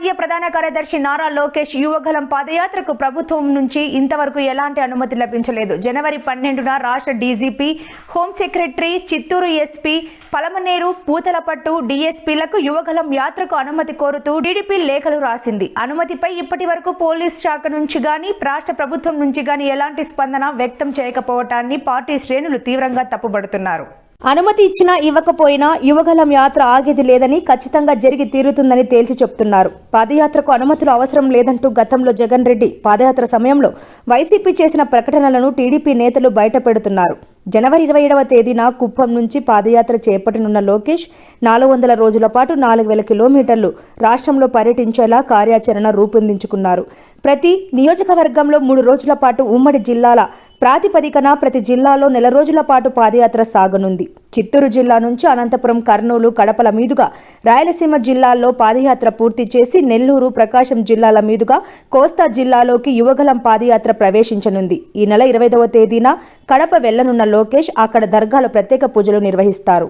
జాతీయ ప్రధాన కార్యదర్శి నారా లోకేష్ యువగలం పాదయాత్రకు ప్రభుత్వం నుంచి ఇంతవరకు ఎలాంటి అనుమతి లభించలేదు. జనవరి పన్నెండున రాష్ట్ర DGP home secretary Chittoor SP Palamaner Puthalapattu డీఎస్పీలకు Yuvagalam యాత్రకు అనుమతి కోరుతూ టీడీపీ లేఖలు రాసింది. అనుమతిపై ఇప్పటి వరకు పోలీస్ శాఖ నుంచి గాని రాష్ట్ర ప్రభుత్వం నుంచి గాని ఎలాంటి స్పందన వ్యక్తం చేయకపోవటాన్ని పార్టీ శ్రేణులు తీవ్రంగా తప్పుబడుతున్నారు. అనుమతి ఇచ్చినా ఇవ్వకపోయినా యువగలం యాత్ర ఆగేది లేదని ఖచ్చితంగా జరిగి తీరుతుందని తేల్చి చెప్తున్నారు. పాదయాత్రకు అనుమతులు అవసరం లేదంటూ గతంలో జగన్ రెడ్డి పాదయాత్ర సమయంలో వైసీపీ చేసిన ప్రకటనలను టీడీపీ నేతలు బయటపెడుతున్నారు. జనవరి ఇరవై ఏడవ తేదీన కుప్పం నుంచి పాదయాత్ర చేపట్టనున్న లోకేష్ నాలుగు వందల రోజుల పాటు నాలుగు వేల కిలోమీటర్లు రాష్ట్రంలో పర్యటించేలా కార్యాచరణ రూపొందించుకున్నారు. ప్రతి నియోజకవర్గంలో మూడు రోజుల పాటు ఉమ్మడి జిల్లాల ప్రాతిపదికన ప్రతి జిల్లాలో నెల రోజుల పాటు పాదయాత్ర సాగనుంది. చిత్తూరు జిల్లా నుంచి అనంతపురం కర్నూలు కడపల మీదుగా రాయలసీమ జిల్లాల్లో పాదయాత్ర పూర్తి చేసి నెల్లూరు ప్రకాశం జిల్లాల మీదుగా కోస్తా జిల్లాలోకి యువగలం పాదయాత్ర ప్రవేశించనుంది. ఈ నెల ఇరవైదవ తేదీన కడప వెళ్ళనున్న లోకేష్ అక్కడ దర్గాలో ప్రత్యేక పూజలు నిర్వహిస్తారు.